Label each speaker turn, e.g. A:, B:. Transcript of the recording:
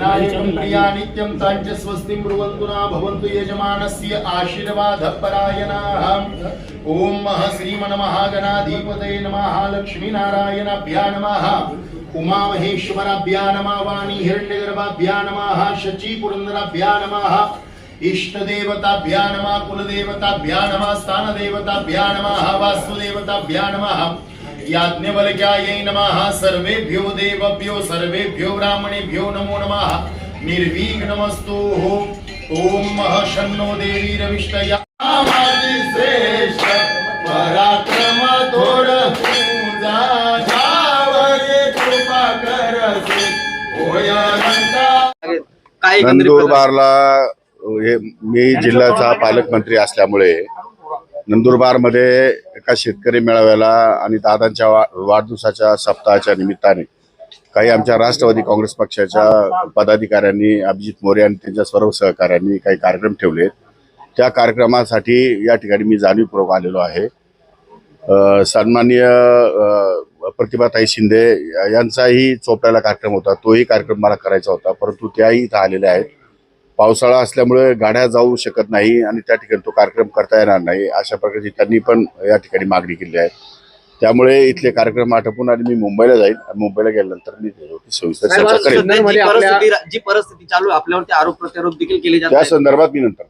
A: विनायकं प्रिया नित्यं ताञ्च स्वस्तिं ब्रुवन्तु न भवन्तु यजमानस्य आशीर्वादपरायणाः। ॐ मः श्रीमन्महागणाधिपतये नमः लक्ष्मीनारायणाभ्या नमः। उमामहेश्वराभ्या नमः वाणी हिरण्यगर्भाभ्या नमः शचीपुरन्दराभ्या नमः। इष्टदेवताभ्या नमः कुलदेवताभ्या नमः स्थानदेवताभ्या नमः वास्तुदेवताभ्या नमः। याज्ञवल्क्यायै नमः। सर्वेभ्यो देवभ्यो सर्वेभ्यो ब्राह्मणेभ्यो नमो नमः। निर्विघ्नमस्तु ॐ मः शन्नो देवी रविष्टया। श्रेष्ठ पराक्रम थोर कृपा करसे।
B: नंदुरबारला हे मी जिल्ह्याचा पालकमंत्री असल्यामुळे नंदुरबारमध्ये एका शेतकरी मेळाव्याला आणि दादांच्या वा- वाढदिवसाच्या सप्ताहाच्या निमित्ताने काही आमच्या राष्ट्रवादी काँग्रेस पक्षाच्या पदाधिकाऱ्यांनी अभिजित मोरे आणि त्यांच्या सर्व सहकाऱ्यांनी काही कार्यक्रम ठेवले त्या कार्यक्रमासाठी या ठिकाणी मी जाणीवपूर्वक आलेलो आहे. सन्माननीय प्रतिभाताई शिंदे यांचाही चोपड्याला कार्यक्रम होता तोही कार्यक्रम मला करायचा होता परंतु त्याही इथं आलेल्या आहेत. पावसाळा असल्यामुळे गाड्या जाऊ शकत नाही आणि त्या ठिकाणी तो कार्यक्रम करता येणार नाही अशा प्रकारची त्यांनी पण या ठिकाणी मागणी केली आहे. त्यामुळे इथले कार्यक्रम आटपून आणि मी मुंबईला जाईल. आणि मुंबईला गेल्यानंतर मी सविस्तर चर्चा करेन.
C: जी परिस्थिती चालू आहे आपल्यावरती आरोप प्रत्यारोप देखील केले जात
B: त्या संदर्भात मी नंतर